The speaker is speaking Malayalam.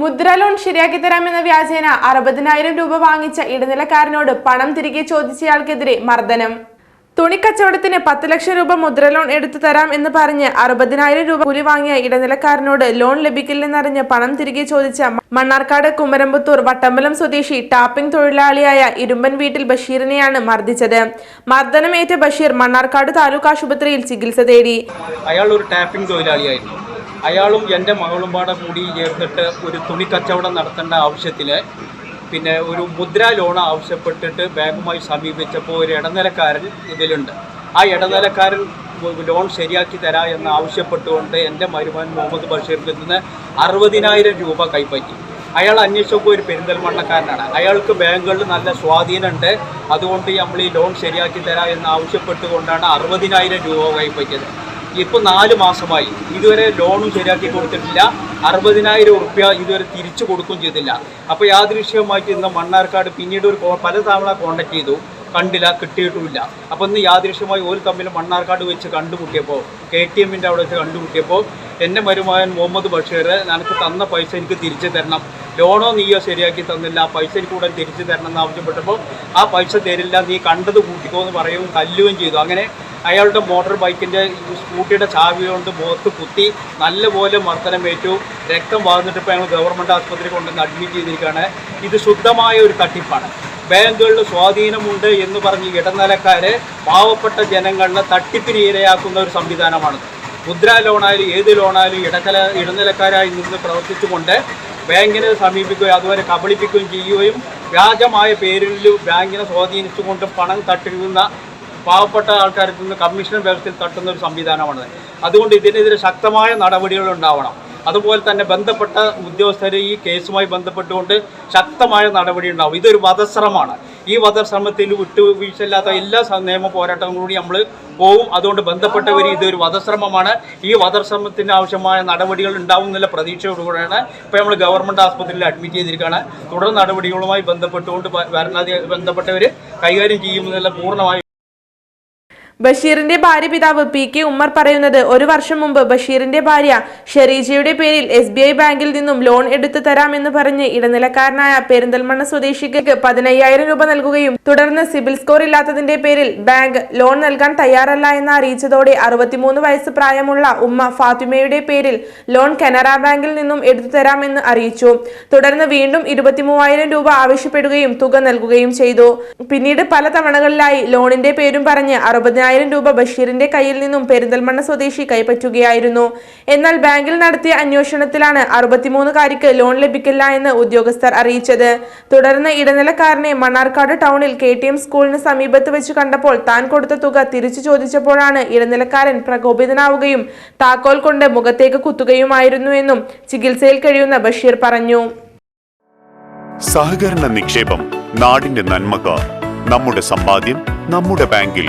മുദ്രാ ലോൺ ശരിയാക്കി തരാമെന്ന വ്യാജേന അറുപതിനായിരം രൂപ വാങ്ങിച്ച ഇടനിലക്കാരനോട് പണം തിരികെ ചോദിച്ചയാൾക്കെതിരെ മർദ്ദനം. തുണിക്കച്ചവടത്തിന് പത്ത് ലക്ഷം രൂപ മുദ്ര ലോൺ എടുത്തു തരാം എന്ന് പറഞ്ഞ് അറുപതിനായിരം രൂപ കൂലി വാങ്ങിയ ഇടനിലക്കാരനോട് ലോൺ ലഭിക്കില്ലെന്നറിഞ്ഞ് പണം തിരികെ ചോദിച്ച മണ്ണാർക്കാട് കുമരമ്പത്തൂർ വട്ടമ്പലം സ്വദേശി ടാപ്പിംഗ് തൊഴിലാളിയായ ഇരുമ്പൻ വീട്ടിൽ ബഷീറിനെയാണ് മർദ്ദിച്ചത്. മർദ്ദനമേറ്റ ബഷീർ മണ്ണാർക്കാട് താലൂക്ക് ആശുപത്രിയിൽ ചികിത്സ തേടി. അയാൾ ഒരു ടാപ്പിംഗ് തൊഴിലാളിയായിരുന്നു. അയാളും എന്റെ മകളും പാടെ കൂടി ചേർന്നിട്ട് ഒരു തുണി കച്ചവടം നടത്തേണ്ട ആവശ്യത്തിൽ പിന്നെ ഒരു മുദ്ര ലോൺ ആവശ്യപ്പെട്ടിട്ട് ബാങ്കുമായി സമീപിച്ചപ്പോൾ ഒരു ഇടനിലക്കാരൻ ഇതിലുണ്ട്. ആ ഇടനിലക്കാരൻ ലോൺ ശരിയാക്കി തരാ എന്ന് ആവശ്യപ്പെട്ടുകൊണ്ട് എന്റെ മരുമകൻ മുഹമ്മദ് ബഷീറിൽ നിന്ന് അറുപതിനായിരം രൂപ കൈപ്പറ്റി. അയാൾ അന്വേഷിച്ചപ്പോൾ ഒരു പെരിന്തൽമണ്ണക്കാരനാണ്. അയാൾക്ക് ബാങ്കുകളിൽ നല്ല സ്വാധീനമുണ്ട്. അതുകൊണ്ട് നമ്മൾ ഈ ലോൺ ശരിയാക്കി തരാ എന്ന് ആവശ്യപ്പെട്ടുകൊണ്ടാണ് അറുപതിനായിരം രൂപ കൈപ്പറ്റിയത്. ഇപ്പോൾ നാല് മാസമായി. ഇതുവരെ ലോണും ശരിയാക്കി കൊടുത്തിട്ടില്ല. അറുപതിനായിരം ഉറുപ്യ ഇതുവരെ തിരിച്ചു കൊടുക്കുകയും ചെയ്തില്ല. അപ്പോൾ യാദൃശ്യമായിട്ട് ഇന്ന് മണ്ണാർക്കാട് പിന്നീട് ഒരു പല തവണ കോൺടാക്ട് ചെയ്തു. കണ്ടില്ല കിട്ടിയിട്ടുമില്ല. അപ്പോൾ ഇന്ന് യാദൃശ്യമായി ഒരു തമ്മിൽ മണ്ണാർക്കാട് വെച്ച് കണ്ടുമുട്ടിയപ്പോൾ കെ ടി എമ്മിന്റെ അവിടെ വെച്ച് കണ്ടുമുട്ടിയപ്പോൾ എന്റെ മരുമകൻ മുഹമ്മദ് ബഷീർ എനിക്ക് തന്ന പൈസ എനിക്ക് തിരിച്ചു തരണം. ലോണോ നീയോ ശരിയാക്കി തന്നില്ല. ആ പൈസ കൂടെ തിരിച്ചു തരണം എന്ന് ആവശ്യപ്പെട്ടപ്പോൾ ആ പൈസ തരില്ല. നീ കണ്ടത് കൂട്ടിക്കോ എന്ന് പറയും തല്ലുകയും ചെയ്തു. അങ്ങനെ അയാളുടെ മോട്ടോർ ബൈക്കിന്റെ സ്കൂട്ടിയുടെ ചാവി കൊണ്ട് മുഖത്ത് കുത്തി നല്ലപോലെ മർദ്ദനം ഏറ്റു. രക്തം വാർന്നിട്ട് ഞങ്ങൾ ഗവൺമെന്റ് ആസ്പത്രി കൊണ്ടുവന്ന് അഡ്മിറ്റ് ചെയ്തിരിക്കുകയാണ്. ഇത് ശുദ്ധമായ ഒരു തട്ടിപ്പാണ്. ബാങ്കുകളിൽ സ്വാധീനമുണ്ട് എന്ന് പറഞ്ഞ് ഇടനിലക്കാരെ പാവപ്പെട്ട ജനങ്ങളെ തട്ടിപ്പിന് ഇരയാക്കുന്ന ഒരു സംവിധാനമാണ് മുദ്രാ ലോണായാലും ഏത് ലോണായാലും ഇടക്കല ഇടനിലക്കാരായി നിന്ന് പ്രവർത്തിച്ചുകൊണ്ട് ബാങ്കിനെ സമീപിക്കുകയും അതുവരെ കബളിപ്പിക്കുകയും ചെയ്യുകയും വ്യാജമായ പേരിൽ ബാങ്കിനെ സ്വാധീനിച്ചുകൊണ്ട് പണം തട്ടിരുന്ന പാവപ്പെട്ട ആൾക്കാരിൽ നിന്ന് കമ്മീഷൻ വ്യവസ്ഥയിൽ തട്ടുന്ന ഒരു സംവിധാനമാണ് അതുകൊണ്ട് ഇതിനെതിരെ ശക്തമായ നടപടികൾ ഉണ്ടാവണം. അതുപോലെ തന്നെ ബന്ധപ്പെട്ട ഉദ്യോഗസ്ഥർ ഈ കേസുമായി ബന്ധപ്പെട്ടുകൊണ്ട് ശക്തമായ നടപടി ഉണ്ടാവും. ഇതൊരു വധശ്രമമാണ്. ഈ വധശ്രമത്തിൽ വിട്ടുവീഴ്ചയില്ലാത്ത എല്ലാ നിയമ കൂടി നമ്മൾ പോവും. അതുകൊണ്ട് ബന്ധപ്പെട്ടവർ ഇതൊരു വധശ്രമമാണ്. ഈ വധശ്രമത്തിന് ആവശ്യമായ നടപടികൾ ഉണ്ടാവും എന്നുള്ള പ്രതീക്ഷയോടുകൂടെയാണ് ഇപ്പോൾ നമ്മൾ ഗവൺമെന്റ് ആസ്പത്രിയിൽ അഡ്മിറ്റ് ചെയ്തിരിക്കുകയാണ് തുടർ നടപടികളുമായി ബന്ധപ്പെട്ടുകൊണ്ട് ഭരണാധി ബന്ധപ്പെട്ടവർ കൈകാര്യം ചെയ്യുമെന്നുള്ള പൂർണമായി ബഷീറിന്റെ ഭാര്യ പിതാവ് പി കെ ഉമ്മർ പറയുന്നത് ഒരു വർഷം മുമ്പ് ബഷീറിന്റെ ഭാര്യ ഷെറീജയുടെ പേരിൽ എസ് ബി ഐ ബാങ്കിൽ നിന്നും ലോൺ എടുത്തു തരാമെന്ന് പറഞ്ഞ് ഇടനിലക്കാരനായ പെരിന്തൽമണ്ണ സ്വദേശിക്ക് പതിനയ്യായിരം രൂപ നൽകുകയും തുടർന്ന് സിബിൽ സ്കോർ ഇല്ലാത്തതിന്റെ പേരിൽ ബാങ്ക് ലോൺ നൽകാൻ തയ്യാറല്ല എന്ന് അറിയിച്ചതോടെ അറുപത്തിമൂന്ന് വയസ്സ് പ്രായമുള്ള ഉമ്മ ഫാത്തിമയുടെ പേരിൽ ലോൺ കനറ ബാങ്കിൽ നിന്നും എടുത്തു തരാമെന്ന് അറിയിച്ചു. തുടർന്ന് വീണ്ടും ഇരുപത്തിമൂവായിരം രൂപ ആവശ്യപ്പെടുകയും തുക നൽകുകയും ചെയ്തു. പിന്നീട് പല തവണകളിലായി ലോണിന്റെ പേരും പറഞ്ഞ് അറുപതിനായിരം രൂപ ബഷീറിന്റെ കയ്യിൽ നിന്നും പെരിന്തൽമണ്ണ സ്വദേശി കൈപ്പറ്റുകയായിരുന്നു. എന്നാൽ ബാങ്കിൽ നടത്തിയ അന്വേഷണത്തിലാണ് അറുപത്തിമൂന്നുകാരിക്ക് ലോൺ ലഭിക്കില്ല എന്ന് ഉദ്യോഗസ്ഥർ അറിയിച്ചത്. തുടർന്ന് ഇടനിലക്കാരനെ മണ്ണാർക്കാട് ടൗണിൽ കെ ടി എം സ്കൂളിന് സമീപത്ത് വെച്ച് കണ്ടപ്പോൾ താൻ കൊടുത്ത തുക തിരിച്ചു ചോദിച്ചപ്പോഴാണ് ഇടനിലക്കാരൻ പ്രകോപിതനാവുകയും താക്കോൽ കൊണ്ട് മുഖത്തേക്ക് കുത്തുകയുമായിരുന്നുവെന്നും ചികിത്സയിൽ കഴിയുന്ന ബഷീർ പറഞ്ഞു. സഹകരണ നിക്ഷേപം നാടിന്റെ നന്മക നമ്മുടെ സമ്പാദ്യം നമ്മുടെ ബാങ്കിൽ